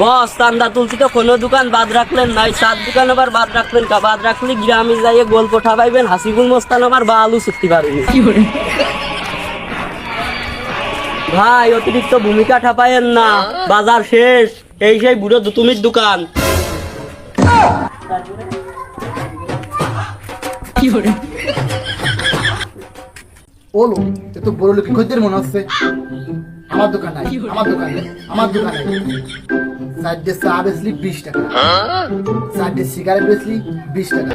বস চান্দা তুলছি তো কোনো দোকান বাদ রাখলেন নাই সাত দোকান আবার বাদ রাখলেন কা? বাদ রাখলে গ্রামে যাইয়ে গল্প ঠাবাইবেন হাসিবুল মোস্তান আমার বা আলু চুক্তি পারবেন ভাই অতিরিক্ত ভূমিকা ঠাপায়েন না বাজার শেষ এই সেই বুড়ো দুতুমির দোকান। ওলো এ তো বড় লোক খদ্দের মনে হচ্ছে। আমার দোকান নাই আমার দোকান নাই আমার দোকান নাই। চা বেচলি বিশ টাকা। চারটে সিগারেট বেচলি বিশ টাকা।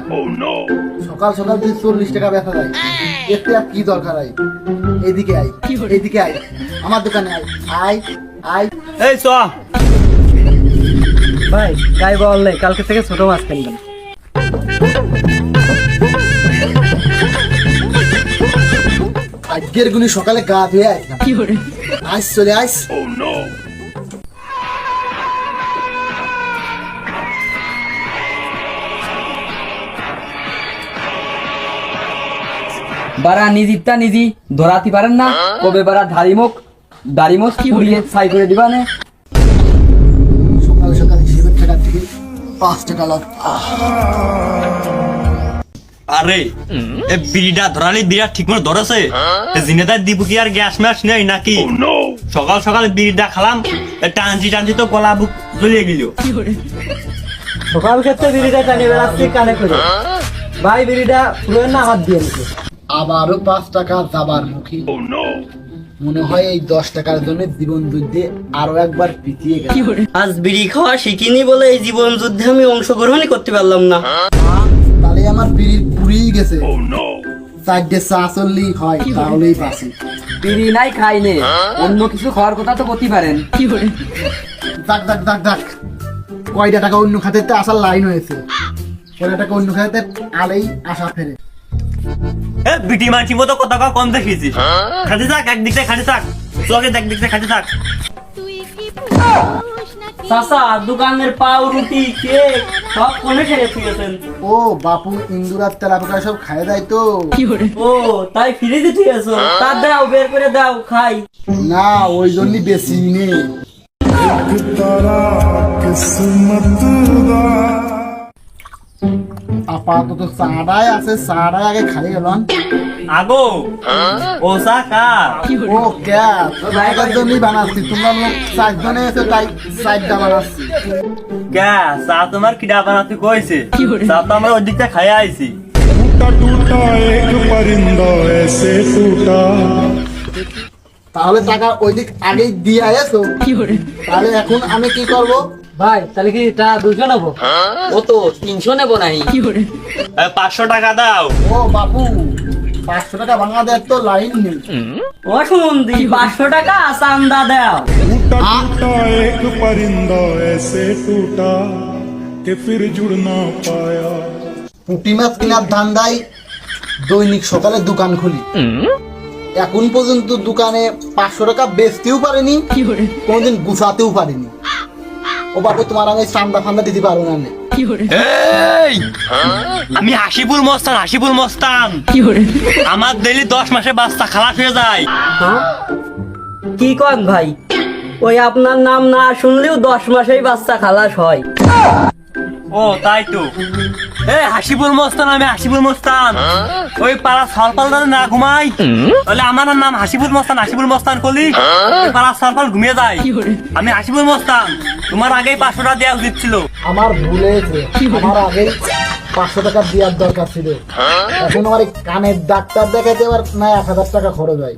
সকাল সকাল যদি চল্লিশ টাকা বেচা যায় এতে আর কি দরকার আয় এদিকে আয় এদিকে আয় আমার দোকানে আয় আয় আয়। এই চ। ভাই গাই বললে কালকে থেকে ছোট মাছ কিনবেন। আজকের গুনি সকালে গা ধুয়ে আসলাম আইস চলে আইস। বারা নিজিটা নিজি ধরাতে পারেন না। কবে বারা ধারিমুখ দাড়িমুখ পুড়িয়ে ছাই করে দিবা দিবানে সকাল সকাল হিসেবের টাকা থেকে পাঁচ টাকা লাভ আরে এ বিড়িটা ধরালি বিড়া ঠিক মতো ধরেছে? জিনেদার দিব কি আর গ্যাস ম্যাস নেই নাকি? সকাল সকাল বিড়িটা খালাম এ টানছি টানছি তো গলা বুক জ্বলিয়ে গেল। সকাল ক্ষেত্রে বিড়িটা টানিয়ে বেড়াচ্ছি কানে করে। ভাই বিড়িটা পুরো না হাত দিয়ে নিচ্ছে আবারও পাঁচ টাকা যাবার মুখে। মনে হয় এই দশ টাকার জন্য জীবন যুদ্ধে আরও একবার পিছিয়ে গেল আজ বিড়ি খাওয়া শিখিনি বলে এই জীবন যুদ্ধে আমি অংশগ্রহণই করতে পারলাম না। তাহলে আমার বিড়ির পুড়িয়ে গেছে। চারটে চা চললি হয় তাহলেই বাসি বিড়ি নাই খাইলে অন্য কিছু খাওয়ার কথা তো করতে পারেন। ডাক ডাক ডাক ডাক কয়টা টাকা অন্য খাতেতে আসার লাইন হয়েছে। কয়টা টাকা অন্য খাতে আলেই আসা ফেরে। এ বিটি মানছি মতো কথা কম দেখিয়েছিস? খাতে থাক একদিক থেকে খাতে থাক। তোকে একদিক থেকে। খাতে থাক চাচা দোকানের পাউরুটি কেক সব কোনে খেয়ে ফিরেছেন? ও বাপু ইন্দুরাত তেলা সব খায় দেয় তো। ও তাই ফ্রিজে ঠিক আছে? তা দাও বের করে দাও খাই। না ওই জন্যই বেশি নেই। আপাতত চাড়াই আছে আগে আগো ও চা খা ও কে? তোর জন্যই বানাচ্ছি তোমরা লোক চারজনে তাই চারটা বানাচ্ছি। কে? চা তোমার কিডা বানাতে কইছে? চা তো আমরা ওদিকটা খাই আইছি। টুটা টুটা এক পরিন্দা এসে টুটা তাহলে টাকা ওই দিক আগেই দিয়ে এসো তাহলে এখন আমি কি করব? ভাই তাহলে কি তা দুশো নেবো ও তো তিনশো নেবো নাই এ, পাঁচশো টাকা দাও ও বাপু পাঁচশো টাকা ভাঙা দেওয়ার তো লাইন নেই ও সুমন্দি পাঁচশো টাকা চান্দা দাও टूटा टूटा एक परिंदा ऐसे टूटा कि फिर जुड़ ना पाया পুঁটি মাছ কেনার ধান্দায় দৈনিক সকালে দোকান খুলি এখন পর্যন্ত দোকানে পাঁচশো টাকা বেচতেও পারেনি কোনোদিন গুছাতেও পারিনি ও বাপু তোমার আমি চান্দা ফান্দা দিতে পারব না নে। এই! আমি হাসিপুর মস্তান হাসিপুর মস্তান। আমার ডেলি দশ মাসে বাচ্চা খালাস হয়ে যায়। হ্যাঁ? কি কন ভাই? ওই আপনার নাম না শুনলেও দশ মাসেই বাচ্চা খালাস হয়। ও তাই তো। এ হাসিপুর মস্তান আমি হাসিপুর মস্তান। ওই পাড়া সরপাল না ঘুমাই? তাহলে আমার নাম হাসিপুর মস্তান হাসিপুর মস্তান কলি পাড়া সরপাল ঘুমিয়ে যায়। আমি হাসিপুর মস্তান তোমার আগেই পাঁচশো টাকা দেওয়া উচিত ছিল। আমার ভুল আমার আগে পাঁচশো টাকা দেওয়ার দরকার ছিল। এখন আমার কানের ডাক্তার দেখাতে আবার না এক হাজার টাকা খরচ হয়।